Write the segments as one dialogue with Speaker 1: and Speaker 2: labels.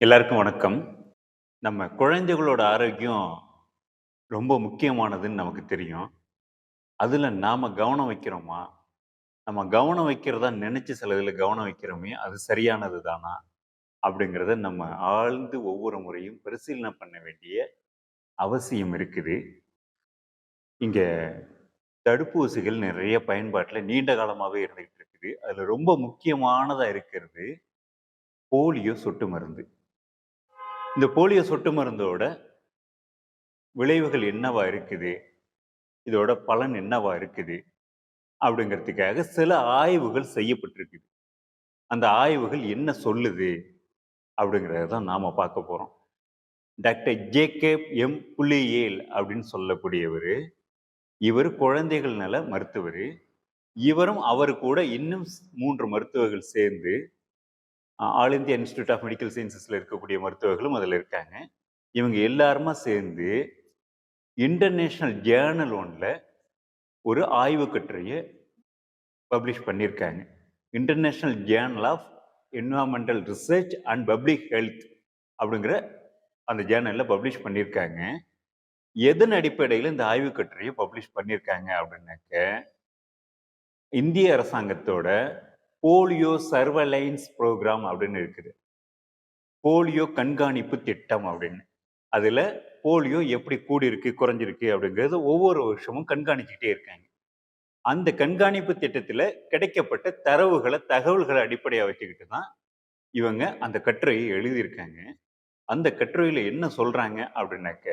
Speaker 1: எல்லாருக்கும் வணக்கம். நம்ம குழந்தைகளோட ஆரோக்கியம் ரொம்ப முக்கியமானதுன்னு நமக்கு தெரியும். அதில் நாம் கவனம் வைக்கிறோமா? நம்ம கவனம் வைக்கிறதா நினச்சி சில இதில் கவனம் வைக்கிறோமே, அது சரியானது தானா? அப்படிங்கிறத நம்ம ஆழ்ந்து ஒவ்வொரு முறையும் பரிசீலனை பண்ண வேண்டிய அவசியம் இருக்குது. இங்கே தடுப்பூசிகள் நிறைய பயன்பாட்டில் நீண்ட காலமாகவே இருந்துகிட்டு இருக்குது. அதில் ரொம்ப முக்கியமானதாக இருக்கிறது போலியோ சொட்டு மருந்து. இந்த போலியோ சொட்டு மருந்தோட விளைவுகள் என்னவா இருக்குது? இதோட பலன் என்னவா இருக்குது? அப்படிங்கிறதுக்காக சில ஆய்வுகள் செய்யப்பட்டிருக்குது. அந்த ஆய்வுகள் என்ன சொல்லுது? அப்படிங்கிறத தான் நாம் பார்க்க போகிறோம் டாக்டர் ஜேக்கப் எம். புல்லியேல் அப்படின்னு சொல்லக்கூடியவர் இவர் குழந்தைகள் நல மருத்துவர் இவரும் அவர் கூட இன்னும் மூன்று மருத்துவர்கள் சேர்ந்து all India institute of medical சயின்சஸில் இருக்கக்கூடிய மருத்துவர்களும் அதில் இருக்காங்க. இவங்க எல்லாருமா சேர்ந்து இன்டர்நேஷ்னல் ஜேர்னல் ஒன்றில் ஒரு ஆய்வு கட்டுரையை பப்ளிஷ் பண்ணியிருக்காங்க. International journal of environmental research and public health அப்படிங்கிற அந்த ஜேர்னலில் பப்ளிஷ் பண்ணியிருக்காங்க. எதன் அடிப்படையில் இந்த ஆய்வு கட்டுரையை பப்ளிஷ் பண்ணியிருக்காங்க அப்படின்னாக்க, இந்திய அரசாங்கத்தோட போலியோ சர்வலைன்ஸ் ப்ரோக்ராம் அப்படின்னு இருக்குது. போலியோ கண்காணிப்பு திட்டம் அப்படின்னு. அதில் போலியோ எப்படி கூடியிருக்கு, குறைஞ்சிருக்கு அப்படிங்கிறது ஒவ்வொரு வருஷமும் கண்காணிச்சுக்கிட்டே இருக்காங்க. அந்த கண்காணிப்பு திட்டத்தில் கிடைக்கப்பட்ட தரவுகளை தகவல்களை அடிப்படையாக வச்சுக்கிட்டு தான் இவங்க அந்த கட்டுரையை எழுதியிருக்காங்க. அந்த கட்டுரையில் என்ன சொல்கிறாங்க அப்படின்னாக்க,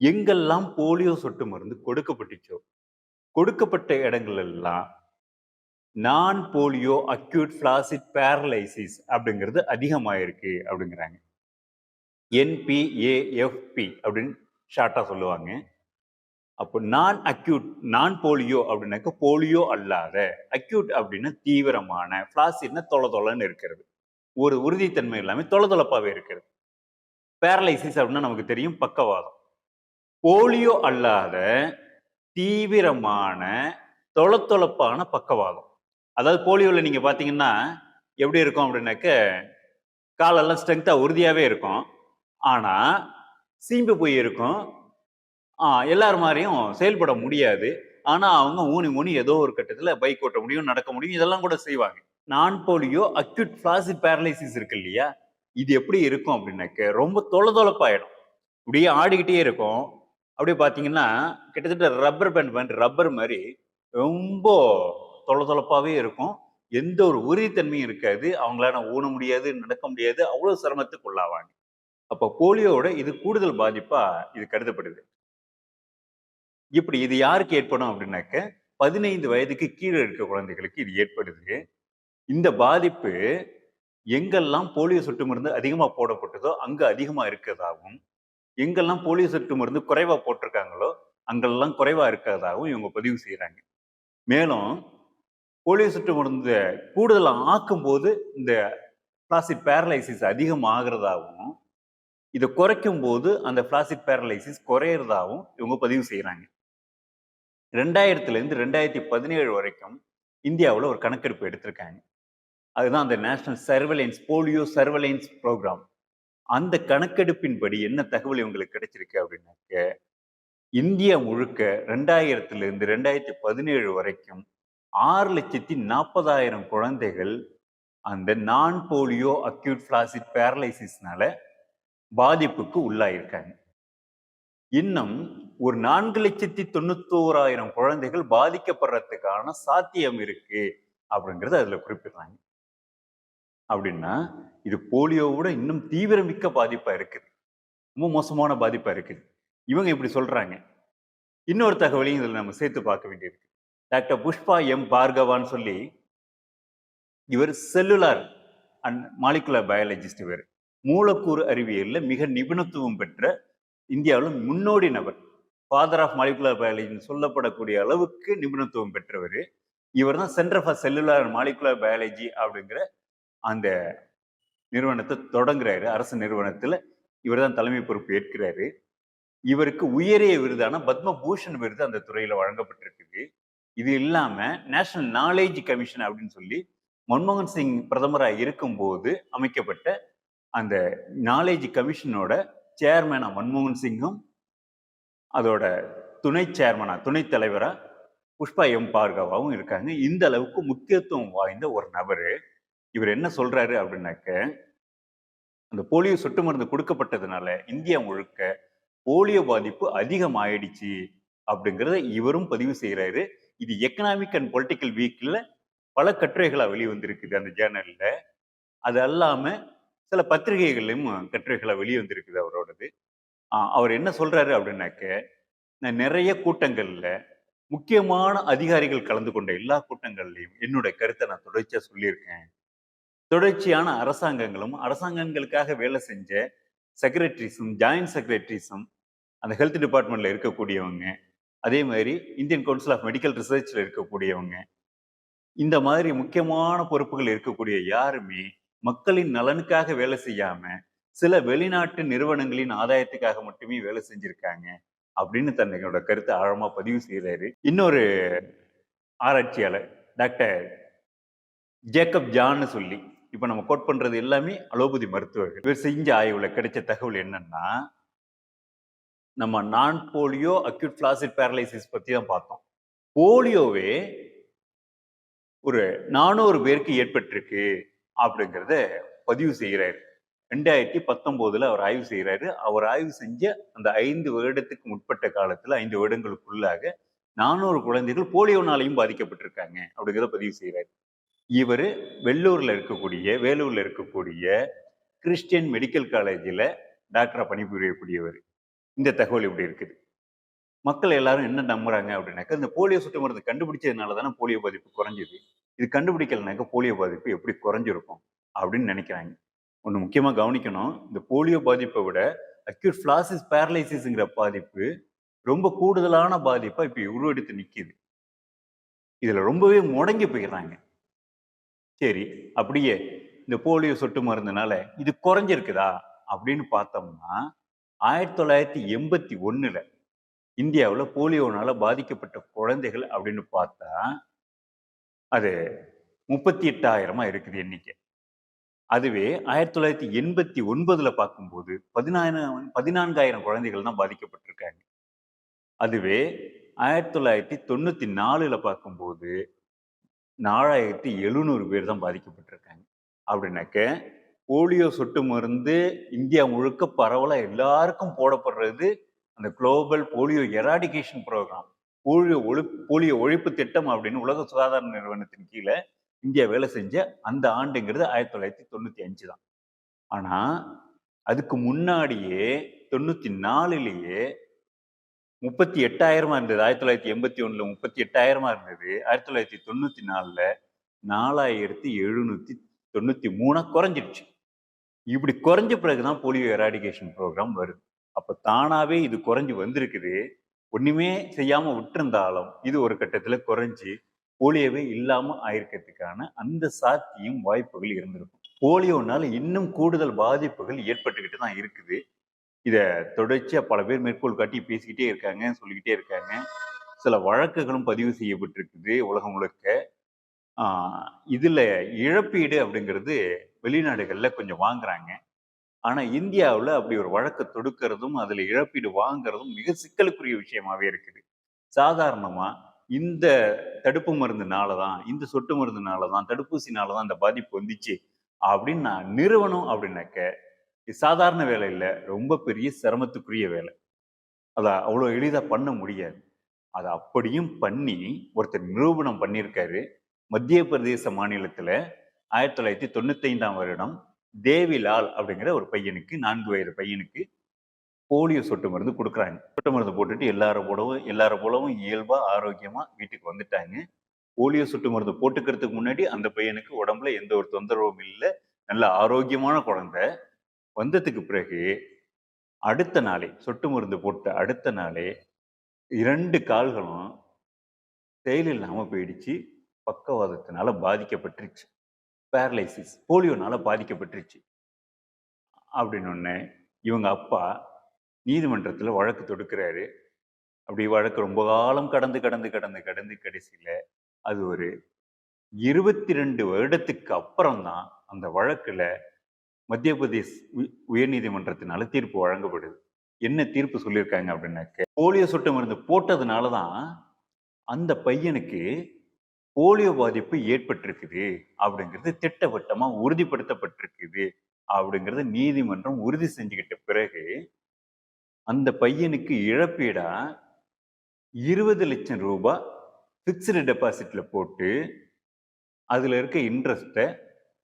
Speaker 1: எங்கெல்லாம் போலியோ சொட்டு மருந்து கொடுக்கப்பட்டுச்சோ, கொடுக்கப்பட்ட இடங்கள் எல்லாம் நான் போலியோ அக்யூட் ஃப்ளாசிட் பேரலைசிஸ் அப்படிங்கிறது அதிகமாயிருக்கு அப்படிங்கிறாங்க. என்பிஏஎஃப்பி அப்படின்னு ஷார்ட்டாக சொல்லுவாங்க. அப்போ நான் அக்யூட் நான் போலியோ அப்படின்னாக்க போலியோ அல்லாத, அக்யூட் அப்படின்னா தீவிரமான, ஃப்ளாசிட்னா தொலை தொலைன்னு இருக்கிறது. ஒரு உறுதித்தன்மை எல்லாமே தொலை தொலைப்பாகவே இருக்கிறது. பேரலைசிஸ் அப்படின்னா நமக்கு தெரியும் பக்கவாதம். போலியோ அல்லாத தீவிரமான தொலை தொலைப்பான பக்கவாதம். அதாவது போலியோவில் நீங்கள் பார்த்தீங்கன்னா, எப்படி இருக்கும் அப்படின்னாக்க, காலெல்லாம் ஸ்ட்ரென்த்தாக உறுதியாகவே இருக்கும். ஆனால் சீம்பு போய் இருக்கும். எல்லார் மாதிரியும் செயல்பட முடியாது. ஆனால் அவங்க ஊனி ஊனி ஏதோ ஒரு கட்டத்தில் பைக் ஓட்ட முடியும், நடக்க முடியும். இதெல்லாம் கூட செய்வாங்க. நான் போலியோ அக்யூட் ஃப்ளாசிட் பேரலைசிஸ் இருக்கு இல்லையா? இது எப்படி இருக்கும் அப்படின்னாக்க, ரொம்ப தொள தொளப்பாயிடும். இப்படியே ஆடிக்கிட்டே இருக்கும். அப்படியே பார்த்தீங்கன்னா, கிட்டத்தட்ட ரப்பர் பேண்ட் பேண்ட் ரப்பர் மாதிரி ரொம்ப தொள இருக்கும். எந்த ஒரு உறுதித்தன்மையும் இருக்காது. அவங்களால ஊன முடியாது, நடக்க முடியாது. அவ்வளவு சிரமத்துக்கு உள்ளாவாங்க. அப்போ போலியோவோட இது கூடுதல் பாதிப்பா இது கருதப்படுது. இப்படி இது யாருக்கு ஏற்படும் அப்படின்னாக்க, 15 வயதுக்கு கீழே இருக்க குழந்தைகளுக்கு இது ஏற்படுது. இந்த பாதிப்பு எங்கெல்லாம் போலியோ சொட்டு மருந்து அதிகமா போடப்பட்டதோ, அங்க அதிகமா இருக்கிறதாகவும் எங்கெல்லாம் போலியோ சொட்டு மருந்து குறைவா போட்டிருக்காங்களோ, அங்கெல்லாம் குறைவா இருக்கிறதாகவும் இவங்க பதிவு செய்கிறாங்க மேலும் போலியோ சொட்டு மருந்த கூடுதலா ஆக்கும்போது, இந்த பிளாசிட் பேரலைசிஸ் அதிகமாகிறதாகவும் இதை குறைக்கும் போது அந்த பிளாசிட் பேரலைசிஸ் குறையிறதாகவும் இவங்க பதிவு செய்கிறாங்க ரெண்டாயிரத்துலேருந்து ரெண்டாயிரத்தி பதினேழு வரைக்கும் இந்தியாவில் ஒரு கணக்கெடுப்பு எடுத்திருக்காங்க. அதுதான் அந்த national surveillance polio surveillance programme அந்த கணக்கெடுப்பின்படி என்ன தகவல் இவங்களுக்கு கிடைச்சிருக்கு அப்படின்னாக்க, இந்தியா முழுக்க 2000லேருந்து 2017 வரைக்கும் 6,40,000 குழந்தைகள் அந்த நான் போலியோ அக்யூட் ஃப்ளாசிட் பேரலைசிஸ்னால பாதிப்புக்கு உள்ளாயிருக்காங்க. இன்னும் ஒரு 4,91,000 குழந்தைகள் பாதிக்கப்படுறதுக்கான சாத்தியம் இருக்கு அப்படிங்கிறத அதுல குறிப்பிடுறாங்க. அப்படின்னா, இது போலியோவோட இன்னும் தீவிரமிக்க பாதிப்பா இருக்குது. ரொம்ப மோசமான பாதிப்பா இருக்குது. இவங்க இப்படி சொல்றாங்க. இன்னொரு தகவலையும் இதில் நம்ம சேர்த்து பார்க்க வேண்டியிருக்கு. Doctor Pushpa M. பார்கவான்னு சொல்லி, இவர் செல்லுலார் அண்ட் மாலிகுலர் பயாலஜிஸ்ட் இவர் மூலக்கூறு அறிவியலில் மிக நிபுணத்துவம் பெற்ற இந்தியாவிலும் முன்னோடி நபர். ஃபாதர் ஆஃப் மாலிகுலர் பயாலஜின்னு சொல்லப்படக்கூடிய அளவுக்கு நிபுணத்துவம் பெற்றவர் இவர் தான் centre for cellular and molecular biology அப்படிங்கிற அந்த நிறுவனத்தை தொடங்குறாரு. அரசு நிறுவனத்தில் இவர் தான் தலைமை பொறுப்பு ஏற்கிறாரு. இவருக்கு உயரிய விருதான பத்மபூஷன் விருது அந்த துறையில் வழங்கப்பட்டிருக்குது. இது இல்லாமல் நேஷனல் நாலேஜ் கமிஷன் அப்படின்னு சொல்லி மன்மோகன் சிங் பிரதமராக இருக்கும்போது அமைக்கப்பட்ட அந்த நாலேஜ் கமிஷனோட சேர்மனா மன்மோகன் சிங்கும் அதோட துணை சேர்மனா துணைத் தலைவராக புஷ்பா எம். பார்கவாவும் இருக்காங்க. இந்த அளவுக்கு முக்கியத்துவம் வாய்ந்த ஒரு நபர். இவர் என்ன சொல்றாரு அப்படின்னாக்க அந்த போலியோ சொட்டு மருந்து கொடுக்கப்பட்டதுனால இந்தியா முழுக்க போலியோ பாதிப்பு அதிகமாயிடுச்சு அப்படிங்கிறத இவரும் பதிவு செய்கிறாரு இது எக்கனாமிக் அண்ட் பொலிட்டிக்கல் வீக்கில் பல கட்டுரைகளாக வெளிவந்திருக்குது அந்த ஜேர்னலில் அது அல்லாமல் சில பத்திரிகைகளையும் கட்டுரைகளாக வெளிவந்திருக்குது அவரோடது. அவர் என்ன சொல்கிறாரு அப்படின்னாக்க நான் நிறைய கூட்டங்களில் முக்கியமான அதிகாரிகள் கலந்து கொண்ட எல்லா கூட்டங்கள்லையும் என்னுடைய கருத்தை நான் தொடர்ச்சியாக சொல்லியிருக்கேன். தொடர்ச்சியான அரசாங்கங்களும் அரசாங்கங்களுக்காக வேலை செஞ்ச செக்ரட்டரிஸும் ஜாயின்ட் செக்ரட்டரிஸும் அந்த ஹெல்த் டிபார்ட்மெண்ட்டில் இருக்கக்கூடியவங்க அதே மாதிரி இந்தியன் கவுன்சில் ஆஃப் மெடிக்கல் ரிசர்ச்சில் இருக்கக்கூடியவங்க இந்த மாதிரி முக்கியமான பொறுப்புகள் இருக்கக்கூடிய யாருமே மக்களின் நலனுக்காக வேலை செய்யாம சில வெளிநாட்டு நிறுவனங்களின் ஆதாயத்துக்காக மட்டுமே வேலை செஞ்சிருக்காங்க அப்படின்னு தன்னோட கருத்தை ஆழமா பதிவு செய்கிறாரு இன்னொரு ஆராய்ச்சியாளர் டாக்டர் ஜேக்கப் ஜான்னு சொல்லி இப்போ நம்ம கோட் பண்றது எல்லாமே அலோபதி மருத்துவர்கள். இவர் செஞ்ச ஆய்வுல கிடைச்ச தகவல் என்னன்னா நம்ம நான் போலியோ அக்யூட் பிளாசிட் பேரலைசிஸ் பற்றி தான் பார்த்தோம். போலியோவே ஒரு நானூறு பேருக்கு ஏற்பட்டிருக்கு அப்படிங்கிறத பதிவு செய்கிறாரு ரெண்டாயிரத்தி பத்தொம்போதில் அவர் ஆய்வு செய்கிறாரு அவர் ஆய்வு செஞ்ச அந்த ஐந்து வருடத்துக்கு முற்பட்ட காலத்தில் ஐந்து வருடங்களுக்குள்ளாக நானூறு குழந்தைகள் போலியோனாலையும் பாதிக்கப்பட்டிருக்காங்க அப்படிங்கிறத பதிவு செய்கிறாரு இவர் வெள்ளூர்ல இருக்கக்கூடிய வேலூரில் இருக்கக்கூடிய கிறிஸ்டியன் மெடிக்கல் காலேஜில் டாக்டரா பணிபுரியக்கூடியவர். இந்த தகவல் இப்படி இருக்குது. மக்கள் எல்லாரும் என்ன நம்புறாங்க அப்படின்னாக்கா இந்த போலியோ சொட்டு மருந்து கண்டுபிடிச்சதுனால தானே போலியோ பாதிப்பு குறைஞ்சிது. இது கண்டுபிடிக்கலனாக்கா போலியோ பாதிப்பு எப்படி குறைஞ்சிருக்கும் அப்படின்னு நினைக்கிறாங்க. ஒன்று முக்கியமாக கவனிக்கணும் இந்த போலியோ பாதிப்பை விட அக்யூட் ஃபிளாசிஸ் பேரலைசிஸ்ங்கிற பாதிப்பு ரொம்ப கூடுதலான பாதிப்பா இப்போ உருவெடுத்து நிற்கிது இதில் ரொம்பவே முடங்கி போயிடுறாங்க. சரி அப்படியே இந்த போலியோ சொட்டு மருந்துனால இது குறைஞ்சிருக்குதா அப்படின்னு பார்த்தோம்னா ஆயிரத்தி தொள்ளாயிரத்தி எண்பத்தி ஒன்றில் இந்தியாவில் போலியோனால் பாதிக்கப்பட்ட குழந்தைகள் அப்படின்னு பார்த்தா அது முப்பத்தி எட்டாயிரமாக இருக்குது எண்ணிக்கை. அதுவே ஆயிரத்தி தொள்ளாயிரத்தி எண்பத்தி ஒன்பதில் பார்க்கும்போது பதினாயிரம் பதினான்காயிரம் குழந்தைகள் தான் பாதிக்கப்பட்டிருக்காங்க. அதுவே ஆயிரத்தி தொள்ளாயிரத்தி தொண்ணூற்றி நாலுல பார்க்கும்போது நாலாயிரத்தி எழுநூறு பேர் தான் பாதிக்கப்பட்டிருக்காங்க. அப்படின்னாக்க போலியோ சொட்டு மருந்து இந்தியா முழுக்க பரவலாக எல்லாருக்கும் போடப்படுறது அந்த global polio eradication programme. Polio ஒழி polio ஒழிப்பு திட்டம் அப்படின்னு உலக சுகாதார நிறுவனத்தின் கீழே இந்தியா வேலை செஞ்ச அந்த ஆண்டுங்கிறது ஆயிரத்தி தொள்ளாயிரத்தி தொண்ணூற்றி அஞ்சு தான். ஆனால் அதுக்கு முன்னாடியே தொண்ணூற்றி நாலுலேயே முப்பத்தி எட்டாயிரமா இருந்தது. ஆயிரத்தி தொள்ளாயிரத்தி எண்பத்தி ஒன்றில் முப்பத்தி எட்டாயிரமா இருந்தது. ஆயிரத்தி தொள்ளாயிரத்தி தொண்ணூற்றி நாலில் நாலாயிரத்தி எழுநூற்றி தொண்ணூற்றி மூணாக குறைஞ்சிடுச்சு. இப்படி குறைஞ்ச பிறகுதான் போலியோ எராடிகேஷன் ப்ரோக்ராம் வருது. அப்போ தானாகவே இது குறைஞ்சி வந்திருக்குது. ஒன்றுமே செய்யாமல் விட்டிருந்தாலும் இது ஒரு கட்டத்தில் குறைஞ்சி போலியோவே இல்லாமல் ஆயிருக்கிறதுக்கான அந்த சாத்தியம் வாய்ப்புகள் இருந்திருக்கும். போலியோனால இன்னும் கூடுதல் பாதிப்புகள் ஏற்பட்டுக்கிட்டு தான் இருக்குது. இதை தொடர்ச்சியாக பல பேர் மேற்கோள் காட்டி பேசிக்கிட்டே இருக்காங்க சொல்லிக்கிட்டே இருக்காங்க. சில வழக்குகளும் பதிவு செய்யப்பட்டிருக்குது உலகம் முழுக்க. இதில் இழப்பீடு அப்படிங்கிறது வெளிநாடுகளில் கொஞ்சம் வாங்குறாங்க. ஆனால் இந்தியாவில் அப்படி ஒரு வழக்கு தொடுக்கிறதும் அதில் இழப்பீடு வாங்குறதும் மிக சிக்கலுக்குரிய விஷயமாவே இருக்குது. சாதாரணமாக இந்த தடுப்பு மருந்துனால தான் இந்த சொட்டு மருந்துனால தான் தடுப்பூசினால தான் இந்த பாதிப்பு வந்துச்சு அப்படின்னு நான் நிறுவனம் அப்படின்னாக்க இது சாதாரண வேலை இல்லை. ரொம்ப பெரிய சிரமத்துக்குரிய வேலை. அதை அவ்வளோ எளிதாக பண்ண முடியாது. அதை அப்படியும் பண்ணி ஒருத்தர் நிரூபணம் பண்ணியிருக்காரு. மத்திய பிரதேச மாநிலத்தில் ஆயிரத்தி தொள்ளாயிரத்தி தொண்ணூத்தி ஐந்தாம் வருடம் தேவிலால் அப்படிங்கிற ஒரு பையனுக்கு நான்கு வயது பையனுக்கு போலியோ சொட்டு மருந்து கொடுக்குறாங்க. சொட்டு மருந்து போட்டுட்டு எல்லாரும் போலவும் எல்லாரும் போலவும் இயல்பாக ஆரோக்கியமாக வீட்டுக்கு வந்துட்டாங்க. போலியோ சொட்டு மருந்து போட்டுக்கிறதுக்கு முன்னாடி அந்த பையனுக்கு உடம்புல எந்த ஒரு தொந்தரவும் இல்லை. நல்ல ஆரோக்கியமான குழந்தை. வந்ததுக்கு பிறகு அடுத்த நாளே சொட்டு மருந்து போட்ட அடுத்த நாளே இரண்டு கால்களும் செயல் இல்லாமல் போயிடுச்சு. பக்கவாதத்தினால பாதிக்கப்பட்டுருச்சு. பேரலைசிஸ் போலியோனால பாதிக்கப்பட்டுருச்சு. அப்படின்னு ஒன்று இவங்க அப்பா நீதிமன்றத்தில் வழக்கு தொடுக்கிறாரு. அப்படி வழக்கு ரொம்ப காலம் கடந்து கடந்து கடந்து கடந்து கடைசியில் அது ஒரு இருபத்தி ரெண்டு வருடத்துக்கு அப்புறம் தான் அந்த வழக்கில் மத்திய பிரதேஷ் உ- உயர்நீதிமன்றத்தினால தீர்ப்பு வழங்கப்படுது. என்ன தீர்ப்பு சொல்லியிருக்காங்க அப்படின்னாக்க போலியோ சொட்டு மருந்து போட்டதுனால தான் அந்த பையனுக்கு போலியோ பாதிப்பு ஏற்பட்டிருக்குது அப்படிங்கிறது திட்டவட்டமாக உறுதிப்படுத்தப்பட்டிருக்குது அப்படிங்கிறத நீதிமன்றம் உறுதி செஞ்சுக்கிட்ட பிறகு அந்த பையனுக்கு இழப்பீடா இருபது லட்சம் ரூபாய் ஃபிக்ஸ்டு டெபாசிட்டில் போட்டு அதில் இருக்க இன்ட்ரெஸ்ட்டை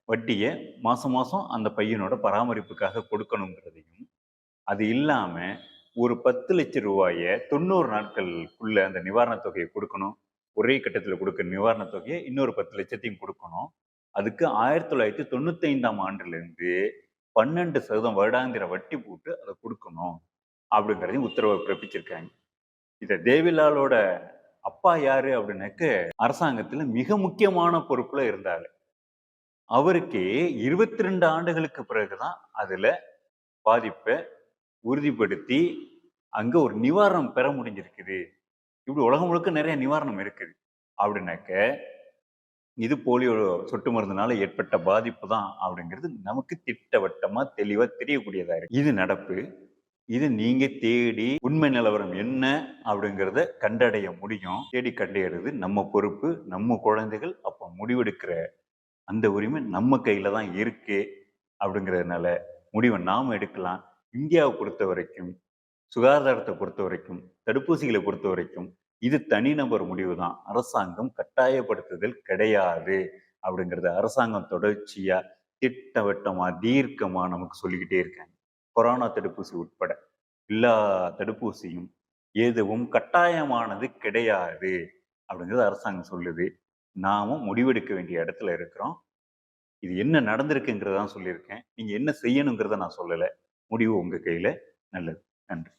Speaker 1: வட்டியை மாதம் மாதம் அந்த பையனோட பராமரிப்புக்காக கொடுக்கணுங்கிறதையும் அது இல்லாமல் ஒரு பத்து லட்சம் ரூபாயை தொண்ணூறு நாட்களுக்குள்ள அந்த நிவாரணத் தொகையை கொடுக்கணும். ஒரே கட்டத்தில் கொடுக்க நிவாரணத் தொகையை இன்னொரு பத்து லட்சத்தையும் கொடுக்கணும். அதுக்கு ஆயிரத்தி தொள்ளாயிரத்தி தொண்ணூத்தி ஐந்தாம் பன்னெண்டு சதவீதம் வருடாந்திர வட்டி போட்டு அதை கொடுக்கணும் அப்படிங்கிறதையும் உத்தரவை பிறப்பிச்சிருக்காங்க. இதை தேவிலாலோட அப்பா யாரு அப்படின்னாக்க அரசாங்கத்துல மிக முக்கியமான பொறுப்புல இருந்தார். அவருக்கு இருபத்தி ரெண்டு ஆண்டுகளுக்கு பிறகுதான் அதுல பாதிப்பை உறுதிப்படுத்தி அங்க ஒரு நிவாரணம் பெற முடிஞ்சிருக்குது. இப்படி உலகம் முழுக்க நிறைய நிவாரணம் இருக்குது. அப்படின்னாக்க இது போலியோ சொட்டு மருந்துனால ஏற்பட்ட பாதிப்பு தான் அப்படிங்கிறது நமக்கு திட்டவட்டமா தெளிவா தெரியக்கூடியதா இருக்கு. இது நடப்பு. இது நீங்க தேடி உண்மை நிலவரம் என்ன அப்படிங்கிறத கண்டடைய முடியும். தேடி கண்டறியறது நம்ம பொறுப்பு நம்ம குழந்தைகள் அப்ப முடிவெடுக்கிற அந்த உரிமை நம்ம கையில தான் இருக்கு அப்படிங்கிறதுனால முடிவை நாம எடுக்கலாம். இந்தியாவை பொறுத்த வரைக்கும் சுகாதாரத்தை பொறுத்த வரைக்கும் தடுப்பூசிகளை பொறுத்த வரைக்கும் இது தனிநபர் முடிவு தான் அரசாங்கம் கட்டாயப்படுத்துதல் கிடையாது. அப்படிங்கிறது அரசாங்கம் தொடர்ச்சியா திட்டவட்டமா தீர்க்கமா நமக்கு சொல்லிக்கிட்டே இருக்காங்க. கொரோனா தடுப்பூசி உட்பட எல்லா தடுப்பூசியும் எதுவும் கட்டாயமானது கிடையாது. அப்படிங்கிறது அரசாங்கம் சொல்லுது. நாமும் முடிவெடுக்க வேண்டிய இடத்துல இருக்கிறோம். இது என்ன நடந்திருக்குங்கிறதான் சொல்லியிருக்கேன். நீங்க என்ன செய்யணுங்கிறத நான் சொல்லலை. முடிவு உங்க கையில. நல்லது. நன்றி.